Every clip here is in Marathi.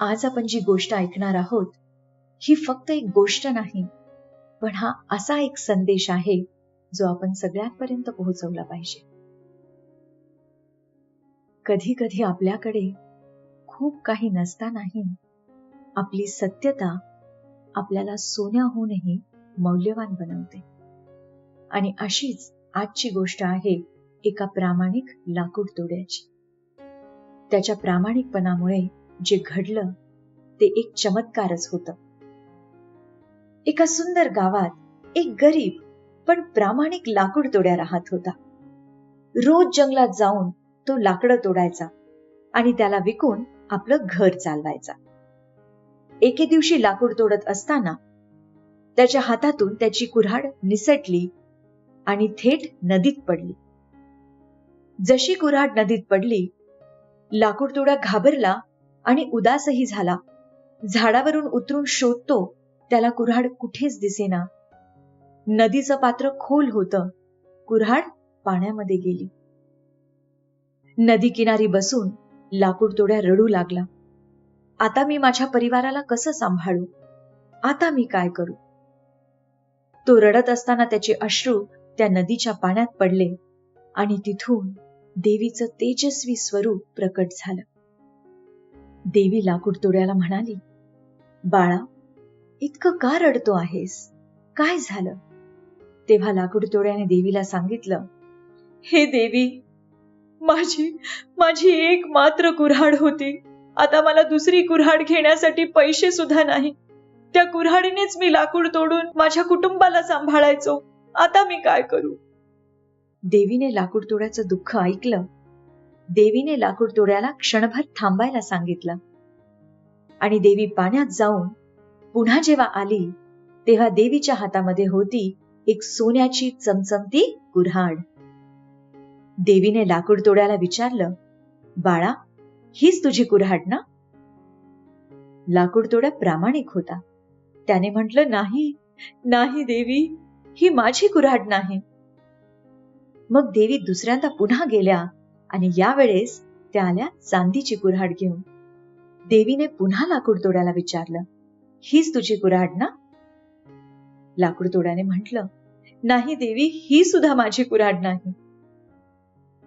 आज आपण जी गोष्ट ऐकणार आहोत ही फक्त एक गोष्ट नाही पण हा असा एक संदेश आहे जो आपण सगळ्यांपर्यंत पोहोचवला पाहिजे. कधी कधी आपल्याकडे खूप काही नसतानाही आपली सत्यता आपल्याला सोन्याहूनही मौल्यवान बनवते. आणि अशीच आजची गोष्ट आहे एका प्रामाणिक लाकूड तोड्याची. त्याच्या प्रामाणिकपणामुळे जे घडलं ते एक चमत्कारच होत. एका सुंदर गावात एक गरीब पण प्रामाणिक लाकूड तोड्या राहत होता. रोज जंगलात जाऊन तो लाकडं तोडायचा आणि त्याला विकून आपलं घर चालवायचा. एके दिवशी लाकूड तोडत असताना त्याच्या हातातून त्याची कुऱ्हाड निसटली आणि थेट नदीत पडली. जशी कुऱ्हाड नदीत पडली लाकूड तोडा घाबरला आणि उदासही झाला. झाडावरून उतरून शोधतो त्याला कुऱ्हाड कुठेच दिसेना. नदीचं पात्र खोल होतं. कुऱ्हाड पाण्यामध्ये गेली. नदी किनारी बसून लाकूड तोड्या रडू लागला. आता मी माझ्या परिवाराला कसं सांभाळू? आता मी काय करू? तो रडत असताना त्याचे अश्रू त्या नदीच्या पाण्यात पडले आणि तिथून देवीचं तेजस्वी स्वरूप प्रकट झालं. देवी लाकूडतोड्याला म्हणाली बाळा इतकं का रडतो आहेस? काय झालं? तेव्हा लाकूडतोड्याने देवीला सांगितलं हे देवी माझी माझी एक मात्र कुऱ्हाड होती. आता मला दुसरी कुऱ्हाड घेण्यासाठी पैसे सुद्धा नाही. त्या कुऱ्हाडीनेच मी लाकूड तोडून माझ्या कुटुंबाला सांभाळायचो. आता मी काय करू? देवीने लाकूड तोड्याचं दुःख ऐकलं. देवीने लाकूड तोड्याला क्षणभर थांबायला सांगितलं. आणि देवी पाण्यात जाऊन पुन्हा जेव्हा आली तेव्हा देवीच्या हातामध्ये होती एक सोन्याची चमचमती कुऱ्हाड देवीने लाकूड तोड्याला विचारलं बाळा हीच तुझी कुऱ्हाड ना? लाकूड तोड्या प्रामाणिक होता. त्याने म्हटलं नाही नाही देवी ही माझी कुऱ्हाड नाही. मग देवी दुसऱ्यांदा पुन्हा गेल्या आणि यावेळेस त्या आल्या चांदीची कुऱ्हाड घेऊन देवीने पुन्हा लाकूड तोड्याला विचारलं हीच तुझी कुऱ्हाड ना? लाकूड तोड्याने म्हटलं नाही देवी ही सुद्धा माझी कुऱ्हाड नाही.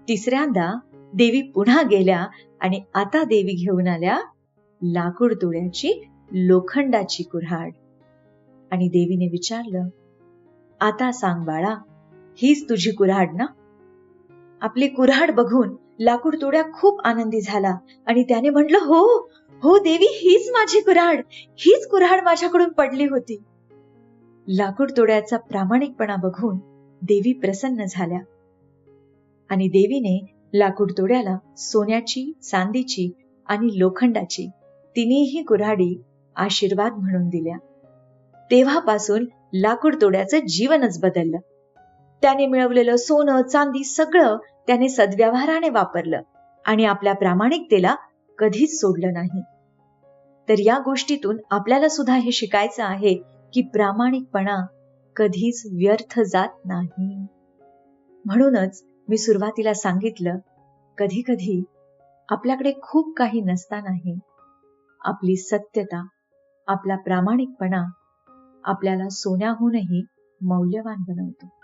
तिसऱ्यांदा देवी पुन्हा गेल्या आणि आता देवी घेऊन आल्या लाकूड तोड्याची लोखंडाची कुऱ्हाड. आणि देवीने विचारलं आता सांग बाळा हीच तुझी कुऱ्हाड ना? आपली कुऱ्हाड बघून लाकूड तोड्या खूप आनंदी झाला आणि त्याने म्हटलं हो हो देवी हीच माझी कुऱ्हाड. हीच कुऱ्हाड माझ्याकडून पडली होती. लाकूड तोड्याचा प्रामाणिकपणा बघून देवी प्रसन्न झाल्या. आणि देवीने लाकूड तोड्याला सोन्याची चांदीची आणि लोखंडाची तिन्ही कुऱ्हाडी आशीर्वाद म्हणून दिल्या. तेव्हापासून लाकूड तोड्याचं जीवनच बदललं. त्याने मिळवलेलं सोनं चांदी सगळं त्याने सद्व्यवहाराने वापरलं आणि आपल्या प्रामाणिकतेला कधीच सोडलं नाही. तर या गोष्टीतून आपल्याला सुद्धा हे शिकायचं आहे की प्रामाणिकपणा कधीच व्यर्थ जात नाही. म्हणूनच मी सुरुवातीला सांगितलं कधी कधी आपल्याकडे खूप काही नसतानाही आपली सत्यता आपला प्रामाणिकपणा आपल्याला सोन्याहूनही मौल्यवान बनवतो.